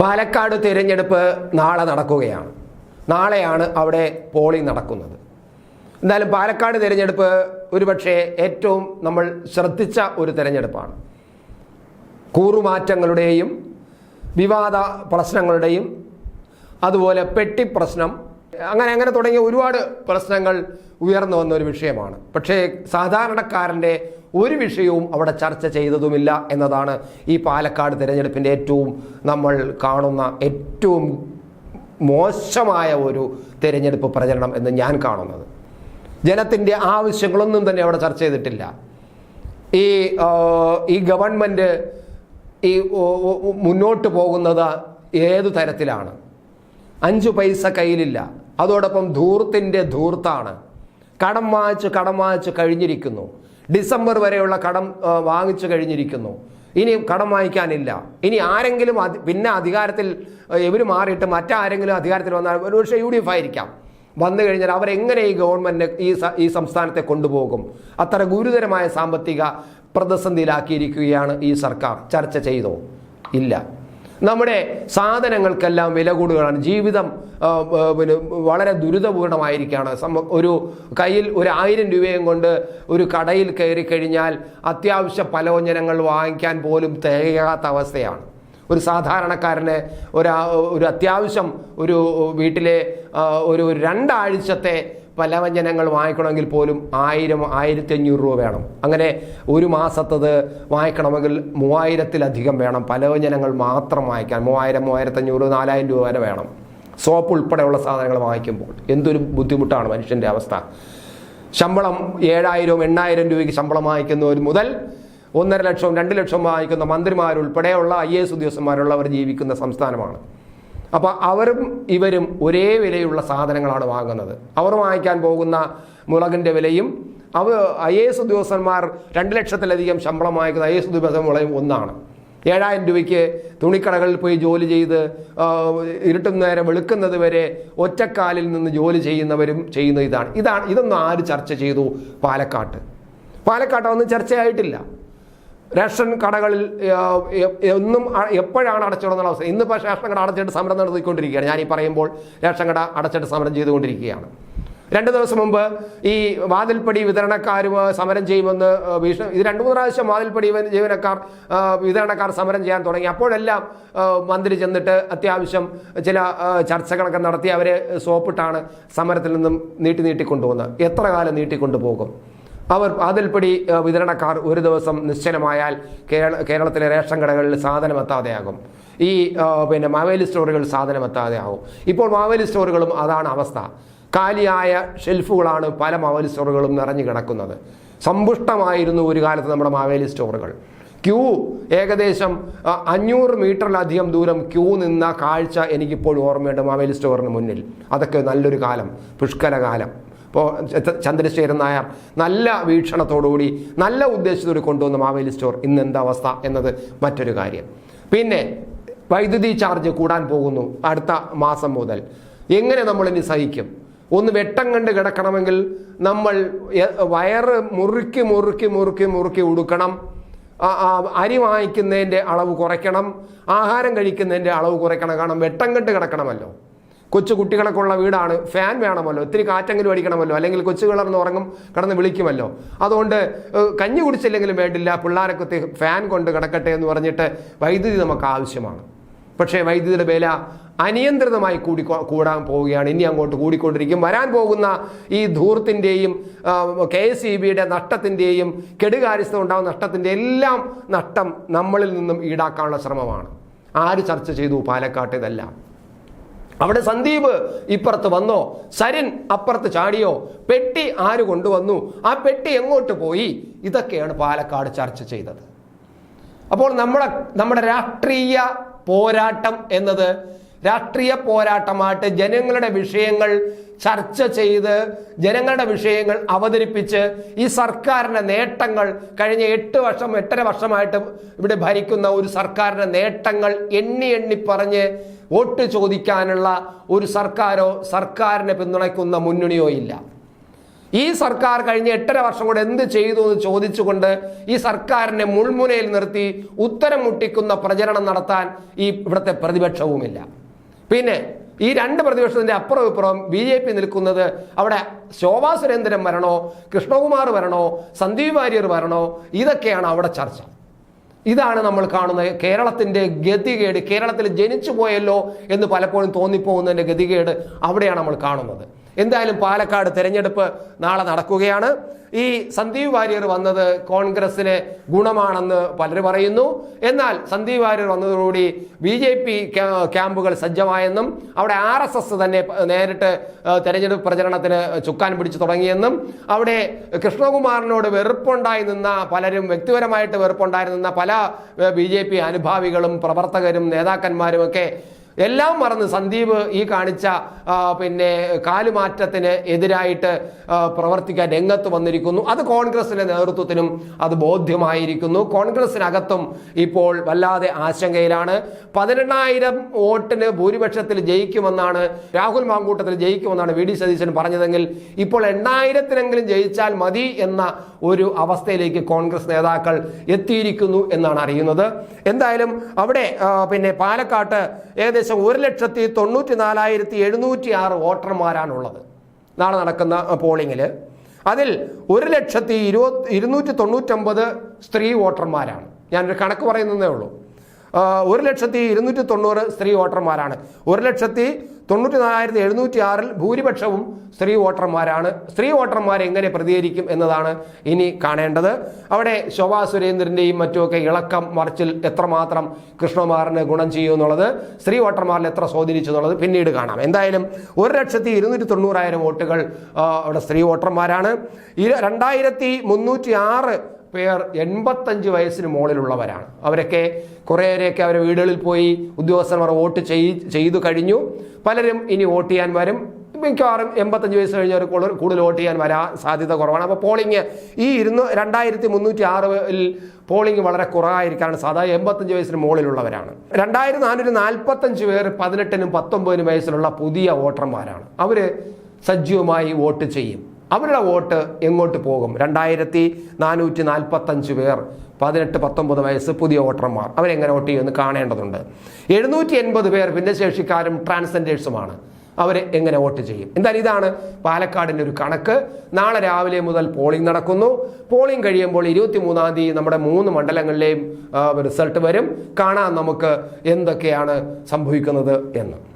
പാലക്കാട് തിരഞ്ഞെടുപ്പ് നാളെ നടക്കുകയാണ്. നാളെയാണ് അവിടെ പോളിംഗ് നടക്കുന്നത്. എന്തായാലും പാലക്കാട് തിരഞ്ഞെടുപ്പ് ഒരുപക്ഷെ ഏറ്റവും നമ്മൾ ശ്രദ്ധിച്ച ഒരു തിരഞ്ഞെടുപ്പാണ്. കൂറുമാറ്റങ്ങളുടെയും വിവാദ പ്രശ്നങ്ങളുടെയും അതുപോലെ പെട്ടി പ്രശ്നം അങ്ങനെ അങ്ങനെ തുടങ്ങിയ ഒരുപാട് പ്രശ്നങ്ങൾ ഉയർന്നു വന്ന ഒരു വിഷയമാണ്. പക്ഷേ സാധാരണക്കാരന്റെ ഒരു വിഷയവും അവിടെ ചർച്ച ചെയ്തതുമില്ല എന്നതാണ് ഈ പാലക്കാട് തിരഞ്ഞെടുപ്പിന്റെ ഏറ്റവും നമ്മൾ കാണുന്ന ഏറ്റവും മോശമായ ഒരു തിരഞ്ഞെടുപ്പ് പ്രചരണം എന്ന് ഞാൻ കാണുന്നത്. ജനത്തിന്റെ ആവശ്യങ്ങളൊന്നും തന്നെ അവിടെ ചർച്ച ചെയ്തിട്ടില്ല. ഈ ഈ ഗവൺമെന്റ് ഈ മുന്നോട്ട് പോകുന്നത് ഏതു തരത്തിലാണ്? അഞ്ചു പൈസ കയ്യിലില്ല. അതോടൊപ്പം ധൂർത്തിന്റെ ധൂർത്താണ്. കടം വാങ്ങിച്ച് കടം വാങ്ങിച്ച് കഴിഞ്ഞിരിക്കുന്നു. ഡിസംബർ വരെയുള്ള കടം വാങ്ങിച്ചു കഴിഞ്ഞിരിക്കുന്നു. ഇനി കടം വാങ്ങിക്കാനില്ല. ഇനി ആരെങ്കിലും പിന്നെ അധികാരത്തിൽ ഇവർ മാറിയിട്ട് മറ്റാരെങ്കിലും അധികാരത്തിൽ വന്നാൽ ഒരുപക്ഷെ യു ഡി എഫ് ആയിരിക്കാം. വന്നു കഴിഞ്ഞാൽ അവരെങ്ങനെ ഈ ഗവൺമെന്റ് ഈ ഈ സംസ്ഥാനത്തെ കൊണ്ടുപോകും? അത്ര ഗുരുതരമായ സാമ്പത്തിക പ്രതിസന്ധിയിലാക്കിയിരിക്കുകയാണ് ഈ സർക്കാർ. ചർച്ച ചെയ്തോ? ഇല്ല. നമ്മുടെ സാധനങ്ങൾക്കെല്ലാം വില കൂടുകയാണ് ജീവിതം പിന്നെ വളരെ ദുരിതപൂർണമായിരിക്കുകയാണ്. ഒരു കയ്യിൽ ഒരു ആയിരം രൂപയും കൊണ്ട് ഒരു കടയിൽ കയറി കഴിഞ്ഞാൽ അത്യാവശ്യ പലവ്യഞ്ജനങ്ങൾ വാങ്ങിക്കാൻ പോലും തികയാത്ത അവസ്ഥയാണ്. ഒരു സാധാരണക്കാരന് ഒരു ഒരു അത്യാവശ്യം ഒരു വീട്ടിലെ ഒരു രണ്ടാഴ്ചത്തെ പലവ്യഞ്ജനങ്ങൾ വാങ്ങിക്കണമെങ്കിൽ പോലും ആയിരം ആയിരത്തി അഞ്ഞൂറ് രൂപ വേണം. അങ്ങനെ ഒരു മാസത്തത് വാങ്ങിക്കണമെങ്കിൽ മൂവായിരത്തിലധികം വേണം. പലവ്യഞ്ജനങ്ങൾ മാത്രം വാങ്ങിക്കാൻ. മൂവായിരം മൂവായിരത്തഞ്ഞൂറ് നാലായിരം രൂപ വരെ വേണം. സോപ്പ് ഉൾപ്പെടെയുള്ള സാധനങ്ങൾ വാങ്ങിക്കുമ്പോൾ എന്തൊരു ബുദ്ധിമുട്ടാണ് മനുഷ്യന്റെ അവസ്ഥ. ശമ്പളം ഏഴായിരവും എണ്ണായിരം രൂപയ്ക്ക് ശമ്പളം വാങ്ങിക്കുന്നവർ മുതൽ ഒന്നര ലക്ഷവും രണ്ട് ലക്ഷവും വാങ്ങിക്കുന്ന മന്ത്രിമാരുൾപ്പെടെയുള്ള ഐ എസ് ഉദ്യോഗസ്ഥന്മാരുള്ളവർ ജീവിക്കുന്ന സംസ്ഥാനമാണ്. അപ്പോൾ അവരും ഇവരും ഒരേ വിലയുള്ള സാധനങ്ങളാണ് വാങ്ങുന്നത്. അവർ വാങ്ങിക്കാൻ പോകുന്ന മുളകിന്റെ വിലയും അവ ഐ എസ് ഉദ്യോഗസ്ഥന്മാർ രണ്ട് ലക്ഷത്തിലധികം ശമ്പളം വാങ്ങിക്കുന്ന ഐ എസ് ഉദ്യോഗസ്ഥന്മാരും ഒന്നാണ്. ഏഴായിരം രൂപയ്ക്ക് തുണിക്കടകളിൽ പോയി ജോലി ചെയ്ത് ഇരുട്ടും നേരം വെളുക്കുന്നത് വരെ ഒറ്റക്കാലിൽ നിന്ന് ജോലി ചെയ്യുന്നവരും ചെയ്യുന്ന ഇതാണ്. ഇതാണ് ഇതൊന്നും ആര് ചർച്ച ചെയ്തു? പാലക്കാട്ട്. പാലക്കാട്ട് ഒന്നും ചർച്ചയായിട്ടില്ല. റേഷൻ കടകളിൽ എന്നും എപ്പോഴാണ് അടച്ചിടുന്ന അവസ്ഥ. ഇന്നിപ്പോൾ റേഷൻ കട അടച്ചിട്ട് സമരം നടത്തിക്കൊണ്ടിരിക്കുകയാണ്. ഞാൻ ഈ പറയുമ്പോൾ റേഷൻ കട അടച്ചിട്ട് സമരം ചെയ്തുകൊണ്ടിരിക്കുകയാണ്. രണ്ട് ദിവസം മുമ്പ് ഈ വാതിൽപ്പടി വിതരണക്കാരും സമരം ചെയ്യുമെന്ന് ഭീഷണി ഇത് രണ്ട് മൂന്ന് പ്രാവശ്യം വാതിൽപ്പടി ജീവ- ജീവനക്കാർ വിതരണക്കാർ സമരം ചെയ്യാൻ തുടങ്ങി. അപ്പോഴെല്ലാം മന്ത്രി ചെന്നിട്ട് അത്യാവശ്യം ചില ചർച്ചകളൊക്കെ നടത്തി അവരെ സോപ്പിട്ടാണ് സമരത്തിൽ നിന്നും നീട്ടി നീട്ടിക്കൊണ്ടുപോകുന്നത്. എത്ര കാലം നീട്ടിക്കൊണ്ടുപോകും? അവർ അതിൽപ്പടി വിതരണക്കാർ ഒരു ദിവസം നിശ്ചലമായാൽ കേരള കേരളത്തിലെ റേഷൻ കടകളിൽ സാധനം എത്താതെയാകും ഈ പിന്നെ മാവേലി സ്റ്റോറുകൾ സാധനം എത്താതെയാകും ഇപ്പോൾ മാവേലി സ്റ്റോറുകളും അതാണ് അവസ്ഥ. കാലിയായ ഷെൽഫുകളാണ് പല മാവേലി സ്റ്റോറുകളും നിറഞ്ഞു കിടക്കുന്നത്. സമ്പുഷ്ടമായിരുന്നു ഒരു കാലത്ത് നമ്മുടെ മാവേലി സ്റ്റോറുകൾ. ക്യൂ ഏകദേശം അഞ്ഞൂറ് മീറ്ററിലധികം ദൂരം ക്യൂ നിന്ന കാഴ്ച എനിക്കിപ്പോഴും ഓർമ്മയുണ്ട് മാവേലി സ്റ്റോറിന് മുന്നിൽ. അതൊക്കെ നല്ലൊരു കാലം പുഷ്കല കാലം ഇപ്പോൾ ചന്ദ്രശേഖരൻ നായർ നല്ല വീക്ഷണത്തോടുകൂടി നല്ല ഉദ്ദേശത്തോടെ കൊണ്ടുവന്ന മാവേലി സ്റ്റോർ ഇന്ന് എന്താ അവസ്ഥ എന്നത് മറ്റൊരു കാര്യം. പിന്നെ വൈദ്യുതി ചാർജ് കൂടാൻ പോകുന്നു അടുത്ത മാസം മുതൽ. എങ്ങനെ നമ്മളിനി സഹിക്കും? ഒന്ന് വെട്ടം കണ്ട് കിടക്കണമെങ്കിൽ നമ്മൾ വയറ് മുറുക്കി മുറുക്കി മുറുക്കി മുറുക്കി ഉടുക്കണം. അരി വാങ്ങിക്കുന്നതിന്റെ അളവ് കുറയ്ക്കണം. ആഹാരം കഴിക്കുന്നതിന്റെ അളവ് കുറയ്ക്കണം. കാരണം വെട്ടം കണ്ട് കിടക്കണമല്ലോ. കൊച്ചു കുട്ടികളൊക്കെ ഉള്ള വീടാണ്. ഫാൻ വേണമല്ലോ. ഒത്തിരി കാറ്റെങ്കിലും അടിക്കണമല്ലോ. അല്ലെങ്കിൽ കൊച്ചു കിളർന്ന് ഉറങ്ങും കിടന്ന് വിളിക്കുമല്ലോ. അതുകൊണ്ട് കഞ്ഞി കുടിച്ചില്ലെങ്കിലും വേണ്ടില്ല. പിള്ളേരൊക്കെ ഫാൻ കൊണ്ട് കിടക്കട്ടെ എന്ന് പറഞ്ഞിട്ട് വൈദ്യുതി നമുക്ക് ആവശ്യമാണ്. പക്ഷേ വൈദ്യുതിയുടെ വില അനിയന്ത്രിതമായി കൂടി കൂടാൻ പോവുകയാണ്. ഇനി അങ്ങോട്ട് കൂടിക്കൊണ്ടിരിക്കും. വരാൻ പോകുന്ന ഈ ധൂർത്തിന്റെയും കെ എസ് ഇ ബിയുടെ നഷ്ടത്തിന്റെയും കെടുകാര്യസ്ഥ ഉണ്ടാകുന്ന നഷ്ടത്തിന്റെ എല്ലാം നഷ്ടം നമ്മളിൽ നിന്നും ഈടാക്കാനുള്ള ശ്രമമാണ്. ആര് ചർച്ച ചെയ്തു? പാലക്കാട്ട് ഇതെല്ലാം. അവിടെ സന്ദീപ് ഇപ്പുറത്ത് വന്നോ? സരിൻ അപ്പുറത്ത് ചാടിയോ? പെട്ടി ആര് കൊണ്ടുവന്നു? ആ പെട്ടി എങ്ങോട്ട് പോയി? ഇതൊക്കെയാണ് പാലക്കാട് ചർച്ച ചെയ്തത്. അപ്പോൾ നമ്മുടെ നമ്മുടെ രാഷ്ട്രീയ പോരാട്ടം എന്നത് രാഷ്ട്രീയ പോരാട്ടമായിട്ട് ജനങ്ങളുടെ വിഷയങ്ങൾ ചർച്ച ചെയ്ത് ജനങ്ങളുടെ വിഷയങ്ങൾ അവതരിപ്പിച്ച് ഈ സർക്കാരിന്റെ നേട്ടങ്ങൾ കഴിഞ്ഞ എട്ട് വർഷം എട്ടര വർഷമായിട്ട് ഇവിടെ ഭരിക്കുന്ന ഒരു സർക്കാരിന്റെ നേട്ടങ്ങൾ എണ്ണി എണ്ണി പറഞ്ഞ് വോട്ട് ചോദിക്കാനുള്ള ഒരു സർക്കാരോ സർക്കാരിനെ പിന്തുണയ്ക്കുന്ന മുന്നണിയോ ഇല്ല. ഈ സർക്കാർ കഴിഞ്ഞ എട്ടര വർഷം കൊണ്ട് എന്ത് ചെയ്തു എന്ന് ചോദിച്ചുകൊണ്ട് ഈ സർക്കാരിനെ മുൾമുനയിൽ നിർത്തി ഉത്തരം മുട്ടിക്കുന്ന പ്രചരണം നടത്താൻ ഈ ഇവിടുത്തെ പ്രതിപക്ഷവുമില്ല. പിന്നെ ഈ രണ്ട് പ്രതിപക്ഷത്തിന്റെ അപ്പുറം ഇപ്പുറം ബി ജെ പി നിൽക്കുന്നത് അവിടെ ശോഭാ സുരേന്ദ്രൻ വരണോ കൃഷ്ണകുമാർ വരണോ സന്ദീപ് വാര്യർ വരണോ ഇതൊക്കെയാണ് അവിടെ ചർച്ച. ഇതാണ് നമ്മൾ കാണുന്നത് കേരളത്തിന്റെ ഗതികേട്. കേരളത്തിൽ ജനിച്ചു പോയല്ലോ എന്ന് പലപ്പോഴും തോന്നിപ്പോകുന്നതിന്റെ ഗതികേട് അവിടെയാണ് നമ്മൾ കാണുന്നത്. എന്തായാലും പാലക്കാട് തെരഞ്ഞെടുപ്പ് നാളെ നടക്കുകയാണ്. ഈ സന്ദീപ് വാര്യർ വന്നത് കോൺഗ്രസിന് ഗുണമാണെന്ന് പലരും പറയുന്നു. എന്നാൽ സന്ദീപ് വാര്യർ വന്നതോടുകൂടി ബി ജെ പി ക്യാമ്പുകൾ സജ്ജമായെന്നും അവിടെ ആർ എസ് എസ് തന്നെ നേരിട്ട് തെരഞ്ഞെടുപ്പ് പ്രചരണത്തിന് ചുക്കാൻ പിടിച്ചു തുടങ്ങിയെന്നും അവിടെ കൃഷ്ണകുമാറിനോട് വെറുപ്പുണ്ടായി നിന്ന പലരും വ്യക്തിപരമായിട്ട് വെറുപ്പുണ്ടായി നിന്ന പല ബി ജെ പി അനുഭാവികളും പ്രവർത്തകരും നേതാക്കന്മാരും ഒക്കെ എല്ലാം മറന്ന് സന്ദീപ് ഈ കാണിച്ച പിന്നെ കാലുമാറ്റത്തിന് എതിരായിട്ട് പ്രവർത്തിക്കാൻ രംഗത്ത് വന്നിരിക്കുന്നു. അത് കോൺഗ്രസിന്റെ നേതൃത്വത്തിനും അത് ബോധ്യമായിരിക്കുന്നു. കോൺഗ്രസിനകത്തും ഇപ്പോൾ വല്ലാതെ ആശങ്കയിലാണ്. പതിനെണ്ണായിരം വോട്ടിന് ഭൂരിപക്ഷത്തിൽ ജയിക്കുമെന്നാണ് രാഹുൽ മാങ്കൂട്ടത്തിൽ ജയിക്കുമെന്നാണ് വി ഡി സതീശൻ പറഞ്ഞതെങ്കിൽ ഇപ്പോൾ എണ്ണായിരത്തിനെങ്കിലും ജയിച്ചാൽ മതി എന്ന ഒരു അവസ്ഥയിലേക്ക് കോൺഗ്രസ് നേതാക്കൾ എത്തിയിരിക്കുന്നു എന്നാണ് അറിയുന്നത്. എന്തായാലും അവിടെ പിന്നെ പാലക്കാട്ട് ഏകദേശം ഒരു ലക്ഷത്തി തൊണ്ണൂറ്റി നാലായിരത്തി എഴുന്നൂറ്റി ആറ് വോട്ടർമാരാണുള്ളത് നാളെ നടക്കുന്ന പോളിങ്ങിൽ അതിൽ ഒരു ലക്ഷത്തി ഇരുപത് ഇരുന്നൂറ്റി തൊണ്ണൂറ്റൊമ്പത് സ്ത്രീ വോട്ടർമാരാണ്. ഞാനൊരു കണക്ക് പറയുന്നതേ ഉള്ളൂ. ഒരു ലക്ഷത്തി ഇരുന്നൂറ്റി തൊണ്ണൂറ് സ്ത്രീ വോട്ടർമാരാണ്. ഒരു ലക്ഷത്തി തൊണ്ണൂറ്റി നാലായിരത്തി എഴുന്നൂറ്റി ആറിൽ ഭൂരിപക്ഷവും സ്ത്രീ വോട്ടർമാരാണ്. സ്ത്രീ വോട്ടർമാർ എങ്ങനെ പ്രതികരിക്കും എന്നതാണ് ഇനി കാണേണ്ടത്. അവിടെ ശോഭാ സുരേന്ദ്രന്റെയും മറ്റുമൊക്കെ ഇളക്കം മറിച്ചിൽ എത്രമാത്രം കൃഷ്ണകുമാറിന് ഗുണം ചെയ്യും എന്നുള്ളത് സ്ത്രീ വോട്ടർമാരിൽ എത്ര സ്വാധീനിച്ചു എന്നുള്ളത് പിന്നീട് കാണാം. എന്തായാലും ഒരു ലക്ഷത്തി ഇരുന്നൂറ്റി തൊണ്ണൂറായിരം വോട്ടുകൾ അവിടെ സ്ത്രീ വോട്ടർമാരാണ്. രണ്ടായിരത്തി മുന്നൂറ്റി ആറ് പേർ എൺപത്തഞ്ച് വയസ്സിന് മുകളിലുള്ളവരാണ്. അവരൊക്കെ കുറേയൊരെയൊക്കെ അവരെ വീടുകളിൽ പോയി ഉദ്യോഗസ്ഥന്മാർ വോട്ട് ചെയ് ചെയ്തു കഴിഞ്ഞു. പലരും ഇനി വോട്ട് ചെയ്യാൻ വരും. മിക്കവാറും എൺപത്തഞ്ച് വയസ്സ് കഴിഞ്ഞവർ കൂടുതൽ വോട്ട് ചെയ്യാൻ വരാൻ സാധ്യത കുറവാണ്. അപ്പോൾ പോളിംഗ് ഈ ഇരുന്നൂ രണ്ടായിരത്തി മുന്നൂറ്റി ആറിൽ പോളിംഗ് വളരെ കുറവായിരിക്കാനാണ് സാധാരണ എൺപത്തഞ്ച് വയസ്സിന് മുകളിലുള്ളവരാണ്. രണ്ടായിരത്തി നാനൂറ്റി നാൽപ്പത്തഞ്ച് പേർ പതിനെട്ടിനും പത്തൊമ്പതിനും വയസ്സിലുള്ള പുതിയ വോട്ടർമാരാണ്. അവർ സജീവമായി വോട്ട് ചെയ്യും. അവരുടെ വോട്ട് എങ്ങോട്ട് പോകും? രണ്ടായിരത്തി നാനൂറ്റി നാൽപ്പത്തഞ്ച് പേർ പതിനെട്ട് പത്തൊമ്പത് വയസ്സ് പുതിയ വോട്ടർമാർ. അവരെങ്ങനെ വോട്ട് ചെയ്യുമെന്ന് കാണേണ്ടതുണ്ട്. എഴുന്നൂറ്റി എൺപത് പേർ ഭിന്നശേഷിക്കാരും ട്രാൻസ്ജെൻഡേഴ്സുമാണ്. അവർ എങ്ങനെ വോട്ട് ചെയ്യും? എന്തായാലും ഇതാണ് പാലക്കാടിന്റെ ഒരു കണക്ക്. നാളെ രാവിലെ മുതൽ പോളിംഗ് നടക്കുന്നു. പോളിംഗ് കഴിയുമ്പോൾ ഇരുപത്തി മൂന്നാം തീയതി നമ്മുടെ മൂന്ന് മണ്ഡലങ്ങളിലെയും റിസൾട്ട് വരും. കാണാൻ നമുക്ക് എന്തൊക്കെയാണ് സംഭവിക്കുന്നത് എന്ന്.